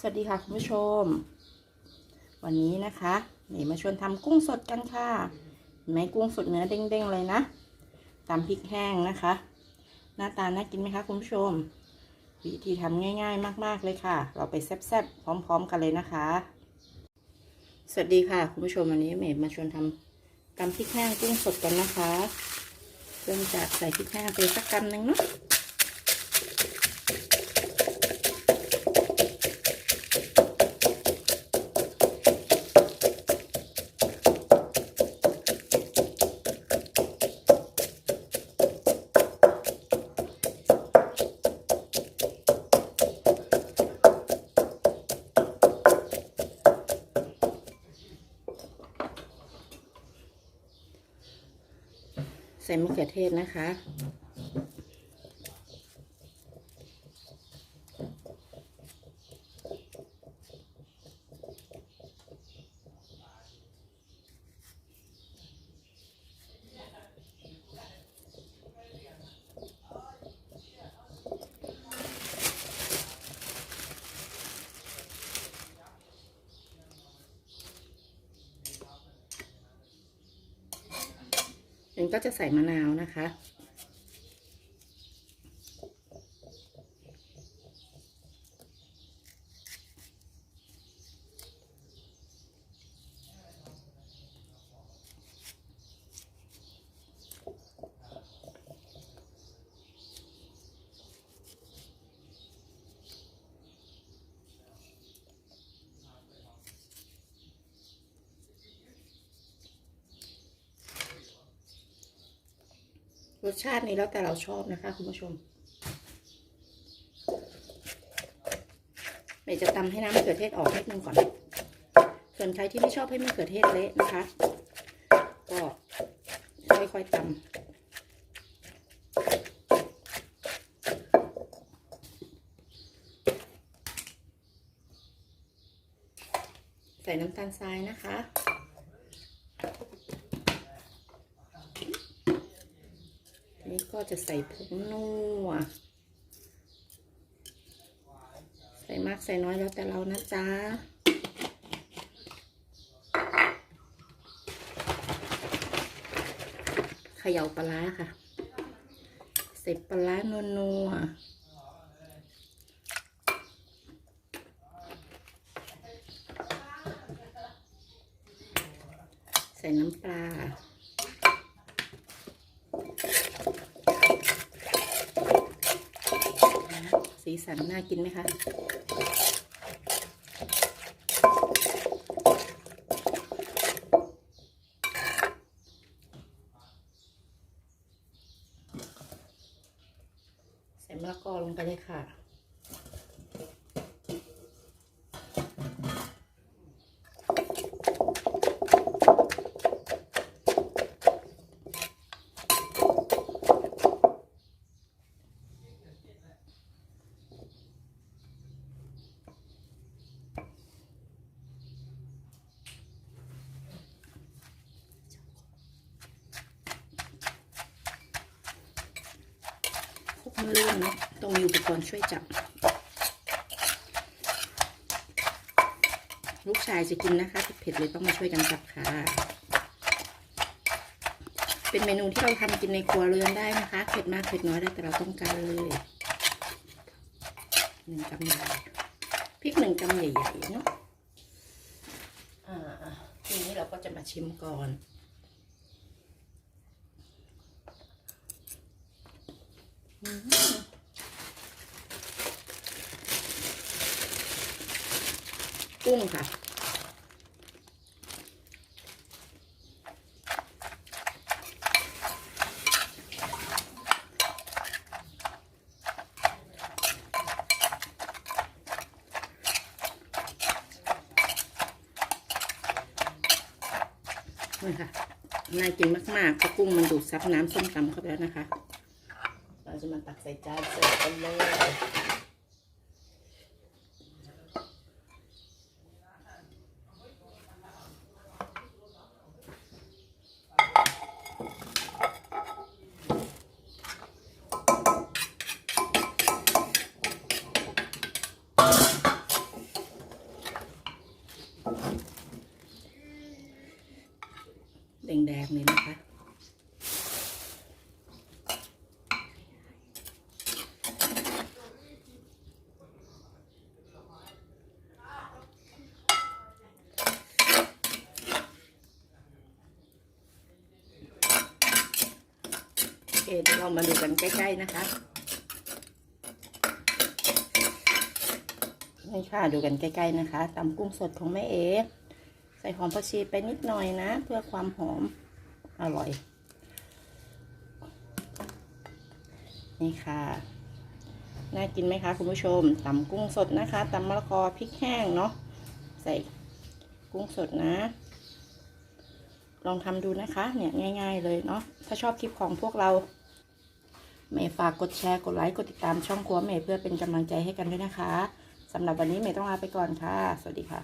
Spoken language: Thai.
สวัสดีค่ะคุณผู้ชม วันนี้นะคะเมย์มาชวนทำกุ้งสดกันค่ะเห็นไหมกุ้งสดเนื้อเด้งๆเลยนะตำพริกแห้งนะคะ หน้าตาน่ากินไหมคะคุณผู้ชม วิธีทำง่าย ๆ มาก ๆเลยค่ะ เราไปแซ่บๆพร้อม ๆ กันเลยนะคะ สวัสดีค่ะคุณผู้ชมวันนี้เมย์มาชวนทำตำพริกแห้งกุ้งสดกันนะคะเริ่มจากใส่พริกแห้งไปสักกำหนึ่งเนาะ ใส่มะเขือเทศนะคะ เองก็จะใส่มะนาวนะคะ รสชาตินี้แล้วแต่เราชอบนะคะคุณผู้ชมเมย์จะตำให้น้ำมะเขือเทศออกนิดนึงก่อน ส่วนใครที่ไม่ชอบให้มะเขือเทศเละนะคะ ก็ค่อยๆตำใส่น้ำตาลทรายนะคะ นี่ ก็จะใส่ผงนัวใส่มากใส่น้อยแล้วแต่เรานะจ๊ะเขย่าปลาร้าค่ะ ใส่ปลาร้านัวใส่น้ำปลา สีสันน่ากินไหมคะใส่มะละกอลงไปเลยค่ะ พวกมันลื่นเนาะต้องมีอุปกรณ์ช่วยจับ ลูกชายจะกินนะคะเผ็ดเลยต้องมาช่วยกันจับค่ะ เป็นเมนูที่เราทำกินในครัวเรือนได้นะคะเผ็ดมากเผ็ดน้อยได้แต่เราต้องการเลยหนึ่งกำใหญ่พริกหนึ่งกำใหญ่ๆเนาะทีนี้เราก็จะมาชิมก่อน กุ้งค่ะ นี่ค่ะ น่ากินมากๆเพราะกุ้งมันดูดซับน้ำส้มตำเข้าไปแล้วนะคะ จะมาตักใส่จานเสิร์ฟกันเลยแดงๆเลยนะคะ เคเดี๋ยวเรามาดูกันใกล้ๆนะคะนี่ค่ะดูกันใกล้ๆนะคะตำกุ้งสดของแม่เอใส่หอมผักชีไปนิดหน่อยนะ เพื่อความหอมอร่อย นี่ค่ะน่ากินไหมคะคุณผู้ชมตำกุ้งสดนะคะตำมะละกอพริกแห้งเนาะใส่กุ้งสดนะ ลองทำดูนะคะ เนี่ยง่าย ๆ เลยเนาะถ้าชอบคลิปของพวกเรา เมย์ฝากกดแชร์กดไลค์กดติดตามช่องครัวเมย์เพื่อเป็นกำลังใจให้กันด้วยนะคะสำหรับวันนี้เมย์ต้องลาไปก่อนค่ะ สวัสดีค่ะ